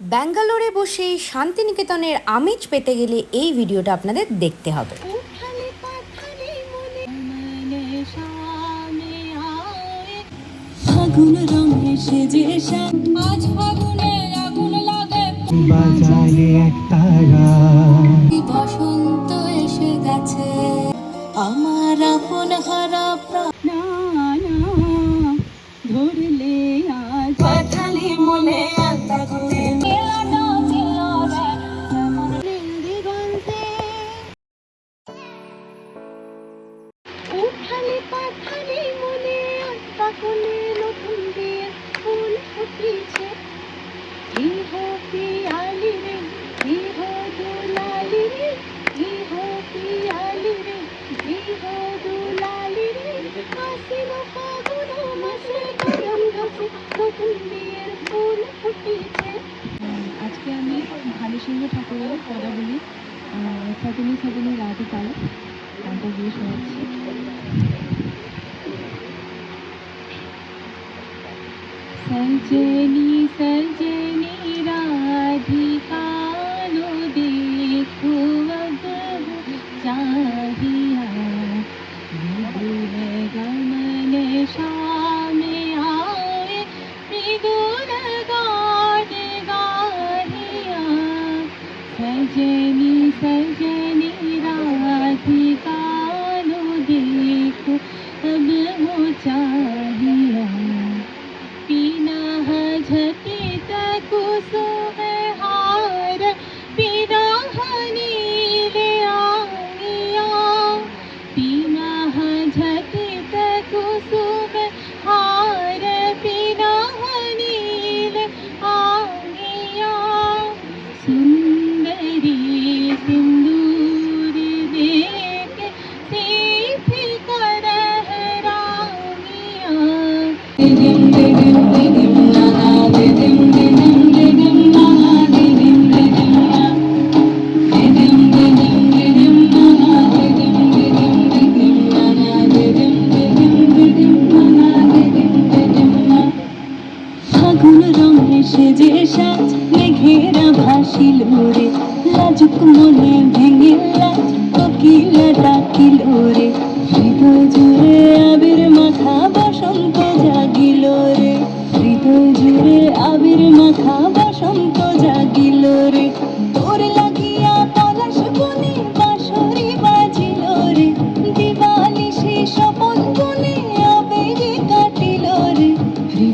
ব্যাঙ্গালোরে বসে শান্তিনিকেতনের আমেজ পেতে গেলে এই ভিডিওটা আপনাদের দেখতে হবে। বসন্ত এসে গেছে। আমার আপন হারা প্রাণ ধরলে আজ পাঠালি মনে আত্মা আজকে আমি ভানুসিংহ ঠাকুরের পদাবলী সাতিনি সাতিনি রাতে পাল গানটা গিয়ে শোনাচ্ছি। সজনী সজ जनि सनि राज कारु दीपुच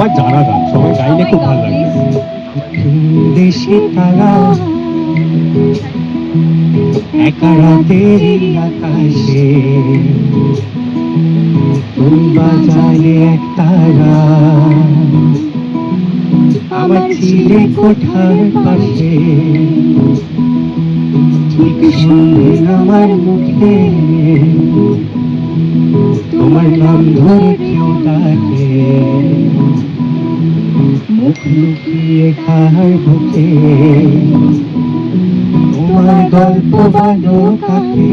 সবাই জানা গান সবাই গাইলে খুব ভালো লাগে। দেশে তারা একা রাতের আকাশে বাজালে এক তারা। আমার ছিলে কোঠার পাশে। ঠিক আমার মুখে। তোমার নাম ধরে কেউ ডাকে মুখ লুকিয়ে খায় বুকে তোমার গল্প বালো কাকে?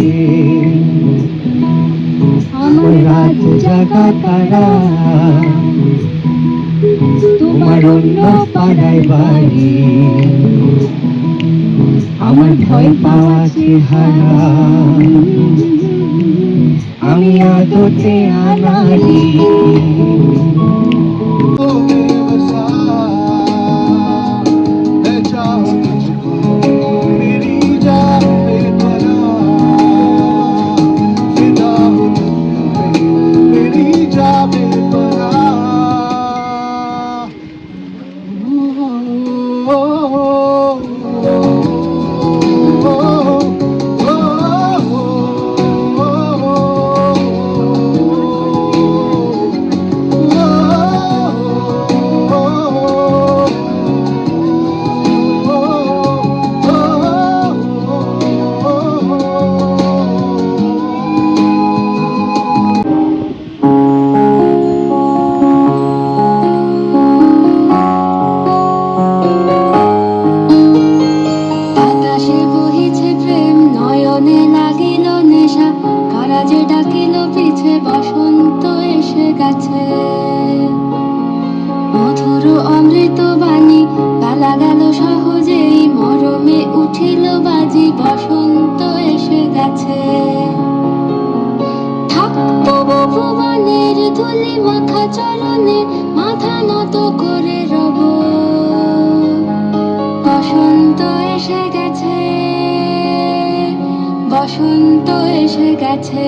আমার রাত জাগা তারা তোমার অন্য পাড়ায় বাড়ি। আমার ভয় পাওয়া চেহারা। আমি আদতে আনারি ডাকিল পিছে বসন্ত এসে গেছে। মধুর অমৃত বাণী বেলা গেল সহজেই, মরমে উঠিল বাজি, বসন্ত এসে গেছে। থাকতো ভুবনের ধুলি মাখা চরণে, মাথা নত বসন্ত এসে গেছে।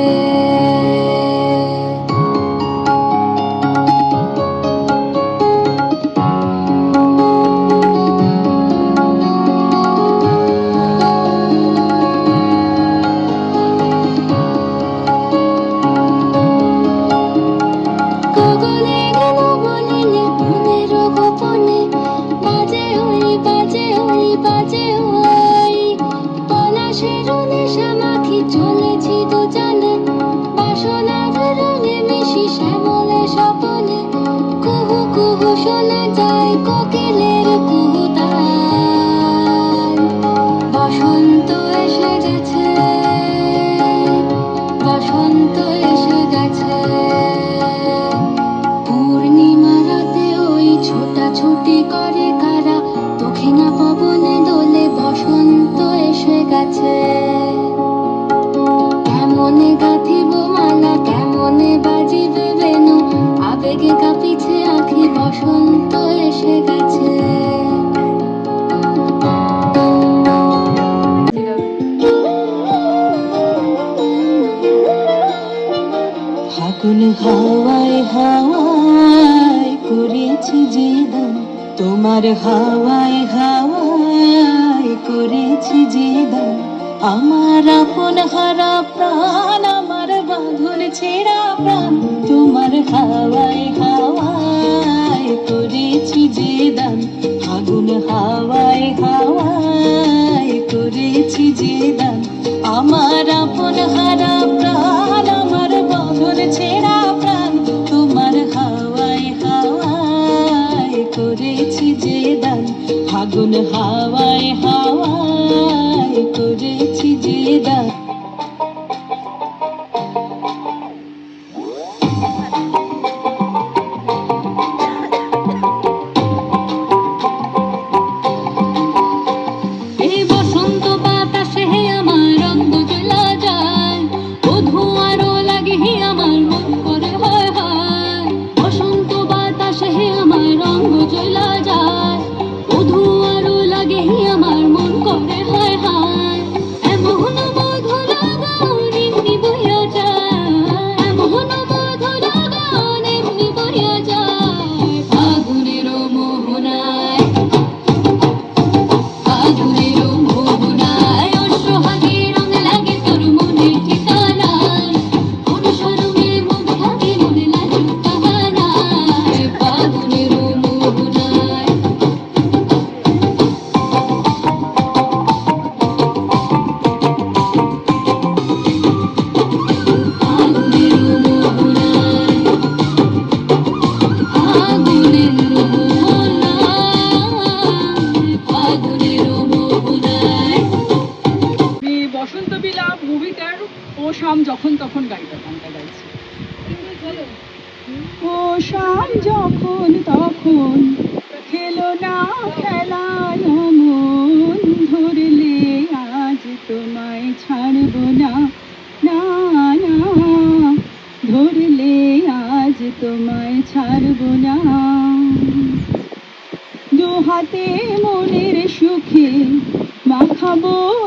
কেমনে গাঁথিব মালা, কেমনে বাজিবে বেনু? আবেগে কাঁপিছে আখি, বসন্ত এসে গেছে। ফাগুন হাওয়ায় হাওয়ায় করেছি যে তোমার হাওয়ায় হাওয়ায় করেছি যে দান। আমার আপন হারা প্রাণ, আমার বাঁধন ছেঁড়া প্রাণ, তোমার হাওয়ায় হাওয়ায় করেছি যে দান, আগুন হাওয়ায় হাওয়ায় করেছি যে দান। আমার আপন হারা প্রাণ, আমার বাঁধন ছেঁড়া প্রাণ, তোমার হাওয়ায় হাওয়ায় করেছি যে দান, আগুন হাওয়ায় হাওয়ায় শ্যাম যখন তখন গাইতাম গানটা গাইছি। ও শ্যাম যখন তখন খেলো না খেলায় মন ধরলে আজ তোমায় ছাড়ব না না না, ধরলে আজ তোমায় ছাড়ব না। দু হাতে মনের সুখে মাখাবো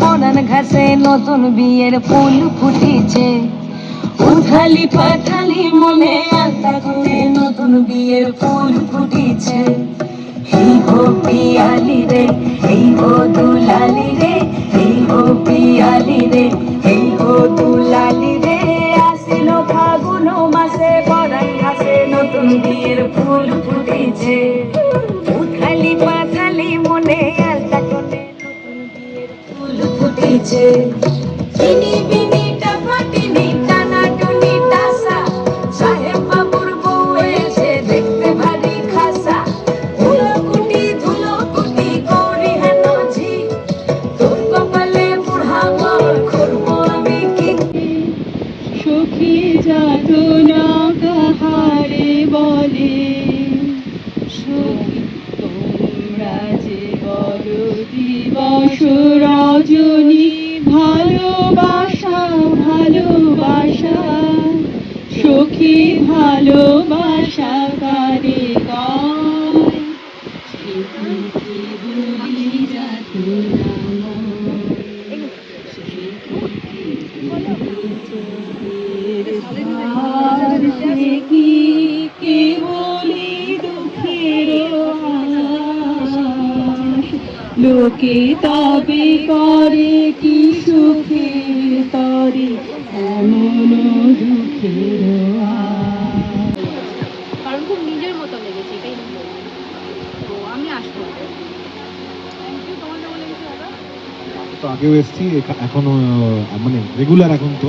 পরান ঘাসে নতুন বিয়ের ফুল ফুটেছে। উথালি পাথালি মনে আলতা করে নতুন বিয়ের ফুল ফুটেছে। এই গো পিয়ালি রে, এই গো দুলালি রে, এই গো পিয়ালি রে, এই গো দুলালি রে। আসিল ফাগুন মাসে পরান ঘাসে নতুন বিয়ের ফুল ফুটেছে। উথালি পাথালি মনে ফুটেছে চিনি, বিনি টাফাটিনি টানা, টুনি, টাসা। সাহেব বাবুর বউ এসে দেখতে ভারী খাসা। ধুলো কুটি ধুলো কুটি করি হেন ঝি। তোর কপালে বুড়া মর করব আমি কি? সখী যাত না বলে। সখী, তোমরা যে বলো দিবস তবে করে কি সুখে তরে এমন দুঃখের কারণ খুব নিজের মতো লেগেছে এটাই তো আমি আসব। তো আগেও এসছি এখা- এখনও আহ, মানে রেগুলার এখন তো।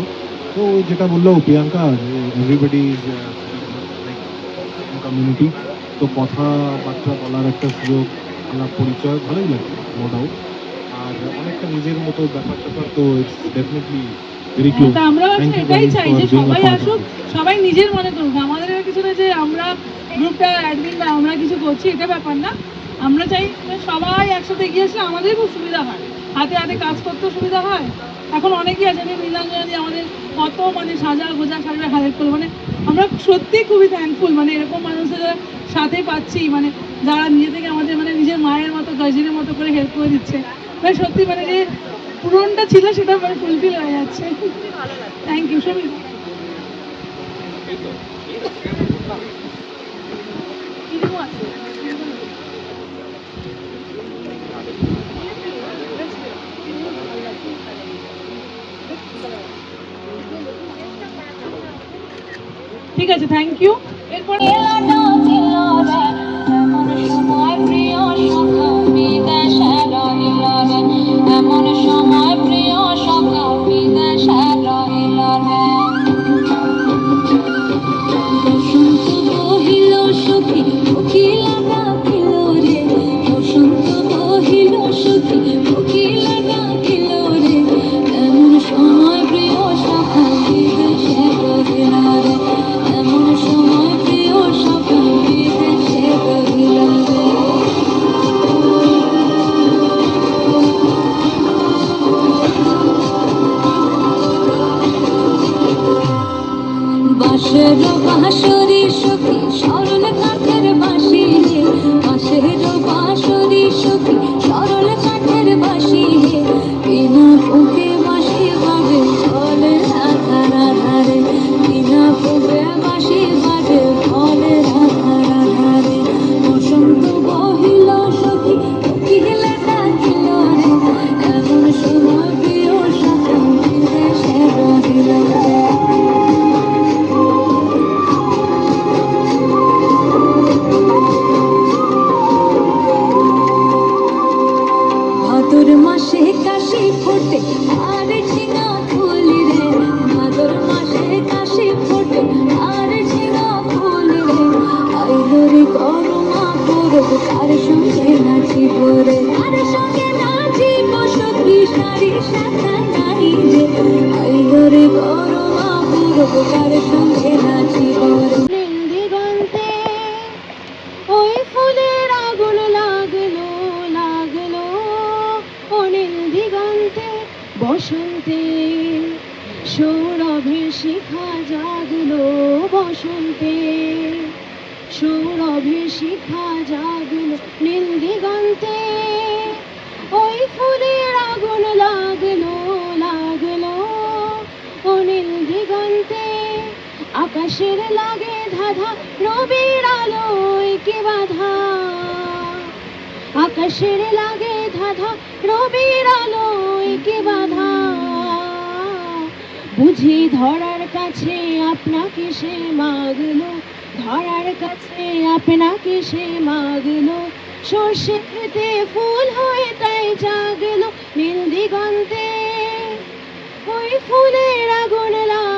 তো যেটা বলল প্রিয়াঙ্কা এভরিবডি কমিউনিটি তো কথাবার্তা বলার একটা সুযোগ আলাপ পরিচয় ভালোই লাগে নো ডাউট আর অনেকটা নিজের মতো ব্যাপার ট্যাপার তো ইটস ডেফিনেটলি ভেরি ক্লোজ আমরা এটাই চাই যে সবাই আসুক সবাই নিজের মনে করুক। আমাদের কিছু না যে আমরা গ্রুপটা অ্যাডমিন বা আমরা কিছু করছি এটা ব্যাপার না। আমরা চাই সবাই একসাথে গিয়ে আসলে আমাদের খুব সুবিধা হয়। হাতে হাতে কাজ করতেও সুবিধা হয়। এখন অনেকেই আছে যে নীলাঞ্জনা দিয়ে আমাদের কত মানে সাজা গোজা সাজা হেল্প করল মানে আমরা সত্যি খুবই থ্যাঙ্কফুল মানে এরকম মানুষের সাথে পাচ্ছি মানে যারা নিজে থেকে আমাদের মানে নিজের মায়ের মতো গার্জেনের মতো করে হেল্প করে দিচ্ছে। মানে সত্যি মানে যে পূরণটা ছিল সেটা মানে ফুলফিল হয়ে যাচ্ছে। থ্যাংক ইউ সবই ঠিক আছে থ্যাংক ইউ এরপর সময় প্রিয় তার সঙ্গে নাচিব রে তার সঙ্গে নাচিব সখী সাথে। আকাশের লাগে ধাধা, রবির আলোয় কে বাধা? বুঝি ধরার কাছে আপনাকে সে মাগলো, ধরার কাছে আপনাকে সে মাগলো। সর্ষে খেতে ফুল হয়ে তাই জাগলো, নীল দিগন্তে। ওই ফুলের আগুন লাগ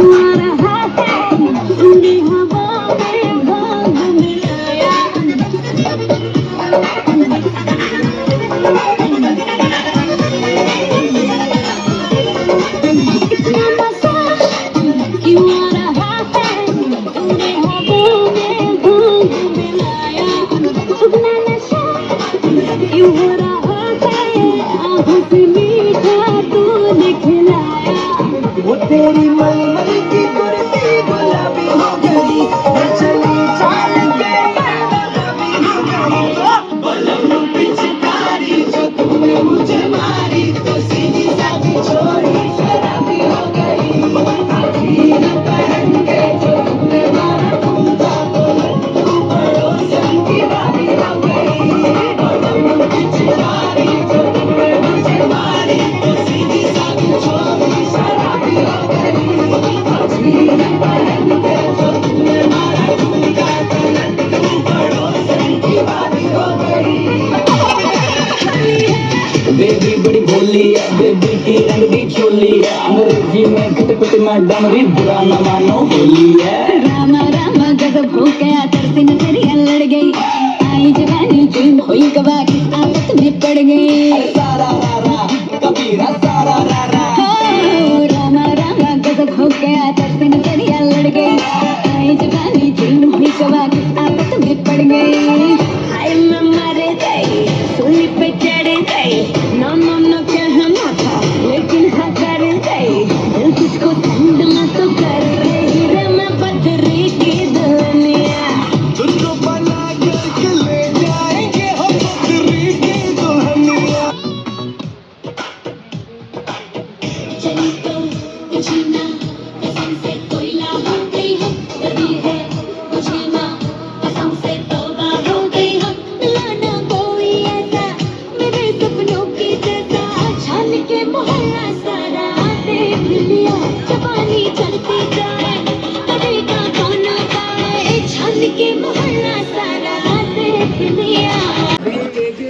Thank you.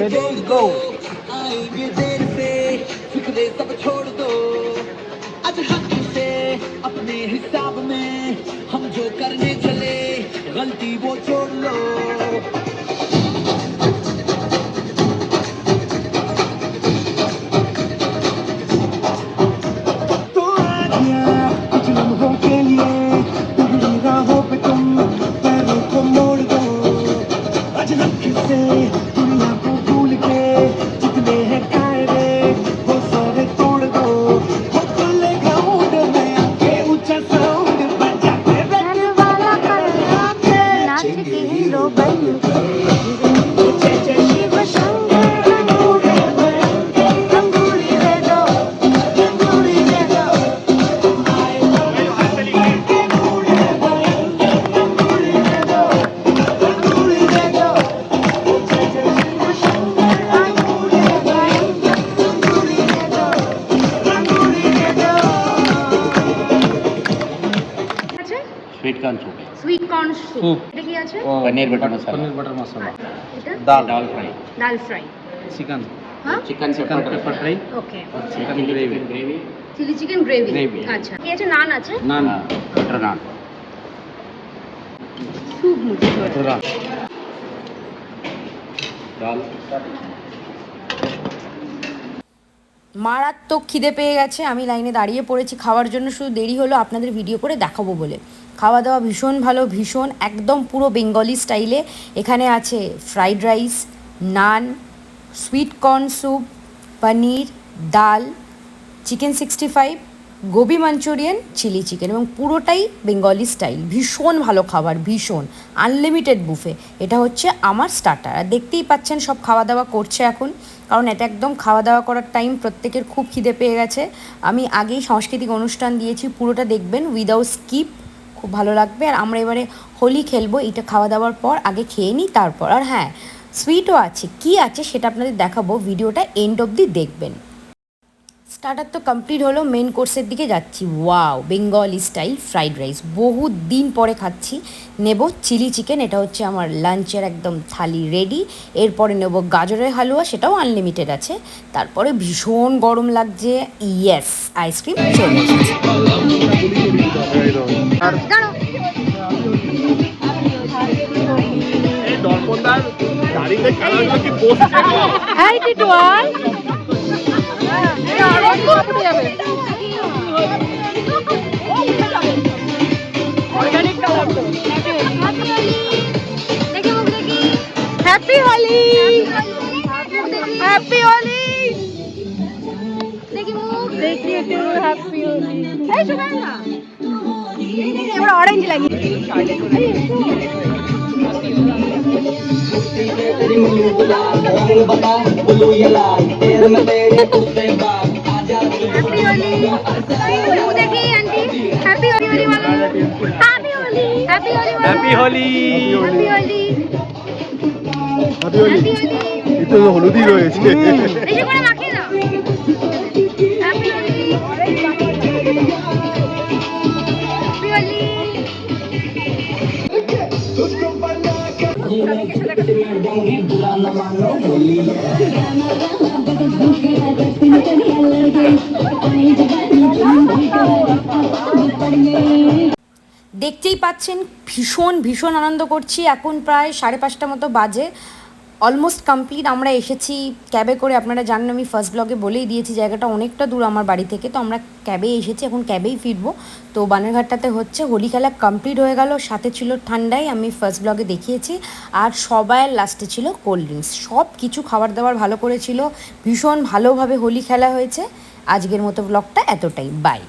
Pwede. Go. I Hilo, baby. Chilli chicken. হ্যাঁ? গ্রেভি আচ্ছা কি আছে? নান আছে? নান। বাটার নান। খুব ডাল। মারাত্মক খিদে পেয়ে গেছে। আমি লাইনে দাঁড়িয়ে পড়েছি। খাওয়ার জন্য শুধু দেরি হলো। আপনাদের ভিডিও করে দেখাবো বলে। খাওয়া দাওয়া ভীষণ ভালো, ভীষণ, একদম পুরো বেঙ্গলি স্টাইলে। এখানে আছে fried rice, naan, sweet corn soup, paneer, ডাল, chicken sixty five, gobi manchurian, chilli chicken এবং পুরোটাই বেঙ্গলি স্টাইল। ভীষণ ভালো খাবার, ভীষণ। Unlimited buffet. এটা হচ্ছে আমার স্টার্টার। আর দেখতেই পাচ্ছেন সব খাওয়া দাওয়া করছে এখন, কারণ এটা একদম খাওয়া দাওয়া করার টাইম, প্রত্যেকের খুব খিদে পেয়ে গেছে। আমি আগেই সাংস্কৃতিক অনুষ্ঠান দিয়েছি, পুরোটা দেখবেন উইদাউট স্কিপ। খুব ভালো লাগবে। আর আমরা এবারে হোলি খেলব, এটা খাওয়া দাওয়ার পর, আগে খেয়ে নিই, তারপর আর হ্যাঁ সুইটও আছে, কি আছে সেটা আপনাদের দেখাবো, ভিডিওটা এন্ড অবধি দেখবেন। স্টার্টার তো কমপ্লিট হলো মেন কোর্সের দিকে যাচ্ছি। Wow Bengali style fried rice বহু দিন পরে খাচ্ছি। নেব চিলি চিকেন এটা হচ্ছে আমার লাঞ্চের একদম থালি রেডি এরপরে নেব গাজরের হালুয়া সেটাও আনলিমিটেড আছে। তারপরে ভীষণ গরম লাগছে। ইয়েস আইসক্রিম চলে হ্যাপি হোলি হ্যাপি হোলি দেখি মুখ। দেখি একটু হ্যাপি হোলি এই শোনাই না। অরেঞ্জ লাগিয়ে तेरी मुन्नी गुलाब रंग बता बुलू ये लाल तेरे में तेरे कुत्ते बाग आजा হ্যাপি হোলি মুখ দেখি আন্টি হ্যাপি হোলি বলো happy Holi happy Holi happy Holi happy Holi happy Holi এতে হলুদই রয়েছে বেশি করে মাখিয়ে দেখতেই পাচ্ছেন ভীষণ ভীষণ আনন্দ করছি। এখন প্রায় সাড়ে পাঁচটা মতো বাজে। Almost complete. আমরা এসেছি ক্যাবে করে, আপনারা জানেন আমি ফার্স্ট ব্লগে বলেই দিয়েছি, জায়গাটা অনেকটা দূর আমার বাড়ি থেকে, তো আমরা ক্যাবে এসেছি, এখন ক্যাবেই ফিরবো। তো বানারঘাটটাতে হচ্ছে হোলি খেলা কমপ্লিট হয়ে গেল, সাথে ছিল ঠান্ডাই আমি ফার্স্ট ব্লগে দেখিয়েছি। আর সবাইয়ের লাস্টে ছিল কোল্ড ড্রিঙ্কস সব কিছু খাবার দাবার ভালো করেছিল, ভীষণ ভালোভাবে হোলি খেলা হয়েছে। আজকের মতো ব্লগটা এতটাই। বাই